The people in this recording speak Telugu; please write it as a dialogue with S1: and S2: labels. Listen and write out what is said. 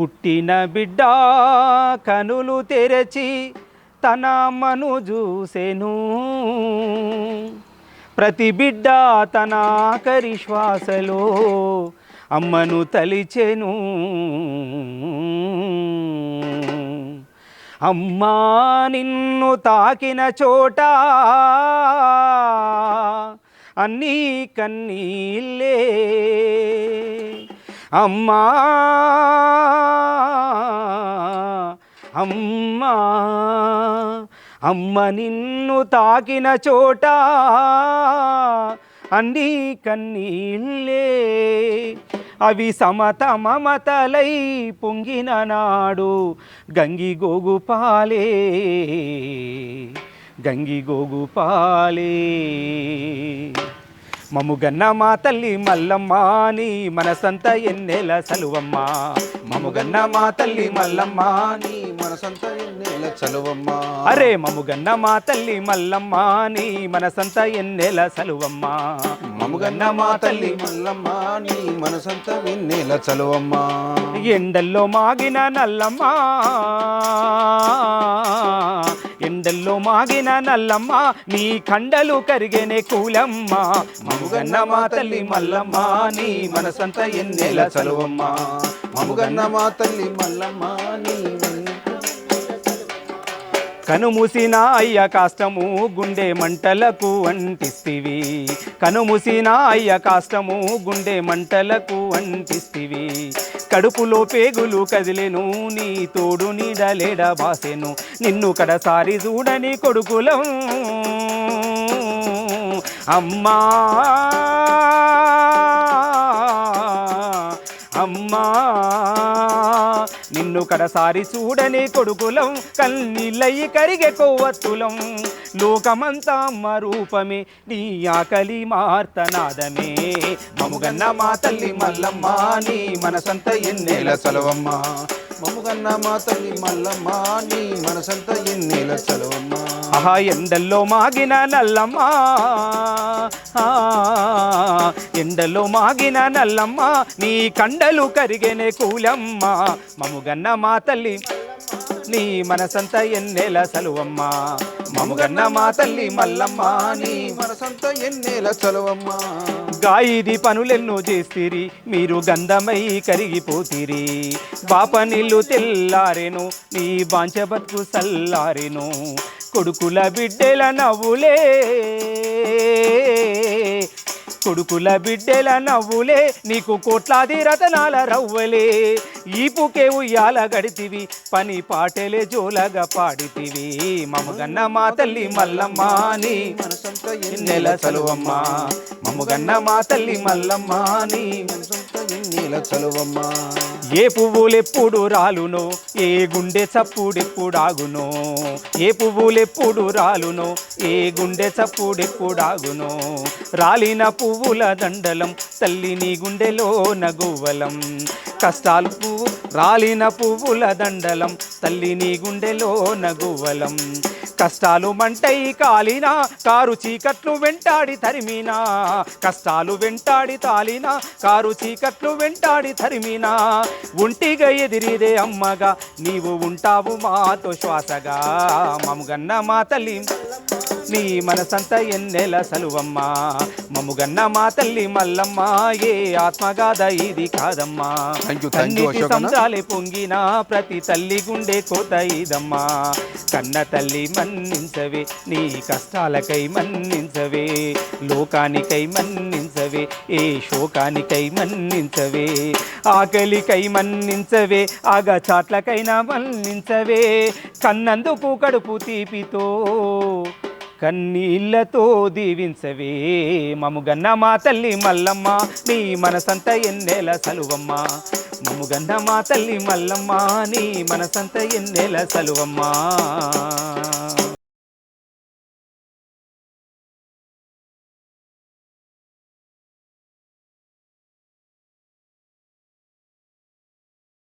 S1: పుట్టిన బిడ్డ కనులు తెరచి తన అమ్మను చూసెను. ప్రతి బిడ్డ తన ఆఖరి శ్వాసలో అమ్మను తలిచెను. అమ్మా నిన్ను తాకిన చోట అన్నీ కన్నీళ్ళే. అమ్మా అమ్మా అమ్మ నిన్ను తాకిన చోట అన్నీ కన్నీళ్ళే. అవి సమత మమతలై పొంగిన నాడు గంగి గోగు పాలే గంగి గోగు పాలే. మముగన్న మా తల్లి మల్లమ్మ నీ మనసంత ఎన్నెల చలువమ్మ. మముగన్న మా తల్లి మల్లమ్మ
S2: నీ మనసంత ఎన్నేల చలువమ్మ.
S1: అరే మముగన్న మా తల్లి మల్లమ్మ నీ మనసంత ఎన్నెల చలువమ్మ.
S2: మముగన్న మా తల్లి మల్లమ్మ నీ మనసంత ఎన్నేల చలువమ్మ.
S1: ఎండల్లో మాగిన నల్లమ్మ. ఎండల్లో మాగిన నల్లమ్మ నీ కండలు కరిగేనే కూలమ్మ. మముగన్న మా తల్లి మల్లమ్మ నీ మనసంత ఎన్నెల చలువమ్మ.
S2: మముగన్న మా తల్లి మల్లమ్మ నీ
S1: కనుమూసిన అయ్య కాష్టము గుండె మంటలకు అంటిస్తివి. కనుమూసిన అయ్య కాష్టము గుండె మంటలకు అంటిస్తివి. కడుపులో పేగులు కదిలెను నీ తోడు నీడలేడ బాసెను. నిన్ను కడసారి చూడని కొడుకులం. అమ్మా! అమ్మా కడసారి చూడని కొడుకులం కన్నీళ్ళయి కరిగే కొవ్వత్తులం. లోకమంతా అమ్మ రూపమే నీ ఆకలి మార్తనాదమే. మముగన్న మా తల్లి మల్లమ్మ నీ మనసంత ఎన్నేల
S2: ఎన్నేల చలువమ్మా మముగన్న మా తల్లి మల్లమ్మ నీ మనసంత ఎన్నేల చలువమ్మా.
S1: ఆహా ఎండల్లో మాగిన నల్లమ్మ. ఎండలో మాగిన నల్లమ్మ నీ కండలు కరిగెనే కూలమ్మ. మముగన్న మా తల్లి నీ మనసంత ఎన్నెల సలువమ్మా మమ్మగన్న మా తల్లి మల్లమ్మ నీ
S2: నీ ఎన్నేల
S1: గాయిది పనులెన్నో చేస్తిరి మీరు గంధమై కరిగిపోతిరి. బాప నీళ్ళు తెల్లారెను నీ బాంచ బతుకు సల్లారెను. కొడుకుల బిడ్డెల నవ్వులే. కొడుకుల బిడ్డెల నవ్వులే నీకు కోట్లాది రతనాల రవ్వలే. ఈపుకే ఉయ్యాల గడితివి పని పాటలే జోలగా పాడితివి. మమ్మగన్న మా తల్లి మల్లమ్మ నీ ఎన్నెల చలువమ్మ. మమ్మగన్న మా తల్లి మల్లమ్మాని నీ
S2: చలువమ్మా.
S1: ఏ పువ్వులెప్పుడు రాలునో ఏ గుండె చప్పుడెప్పుడాగునో ఏ పువ్వులెప్పుడు రాలునో ఏ గుండె చప్పుడెప్పుడాగునో. రాలిన పువ్వుల దండలం తల్లిని గుండెలో నగువలం. కష్టాలు పువ్వు రాలిన పువ్వుల దండలం తల్లి నీ గుండెలో నగువ్వలం కష్టాలు మంటై కాలినా కారు చీకట్లు వెంటాడి తరిమినా. కష్టాలు వెంటాడి తాలినా కారు చీకట్లు వెంటాడి తరిమినా. ఒంటిగా ఎదిరిదే అమ్మగా నీవు ఉంటావు మాతో శ్వాసగా. మముగన్న మా తల్లి నీ మనసంత ఎన్నెల సలువమ్మ. మముగన్న మా తల్లి మల్లమ్మ ఏ ఆత్మగాథ ఇది కాదమ్మా. కన్నీటి పొంగిన ప్రతి తల్లి గుండె కోత ఇదమ్మా కన్న తల్లి మన్నించవే నీ కష్టాలకై మన్నించవే. లోకానికై మన్నించవే ఏ శోకానికై మన్నించవే. ఆకలికై మన్నించవే ఆగచాట్లకైనా మన్నించవే. కన్నందుకు కడుపు తీపితో కన్నీళ్ళతో దీవించవే. మముగన్న మా తల్లి మల్లమ్మ నీ మనసంత ఎన్నెల సలువమ్మ. మముగన్న మా తల్లి మల్లమ్మ నీ మనసంత ఎన్నెల సలువమ్మా.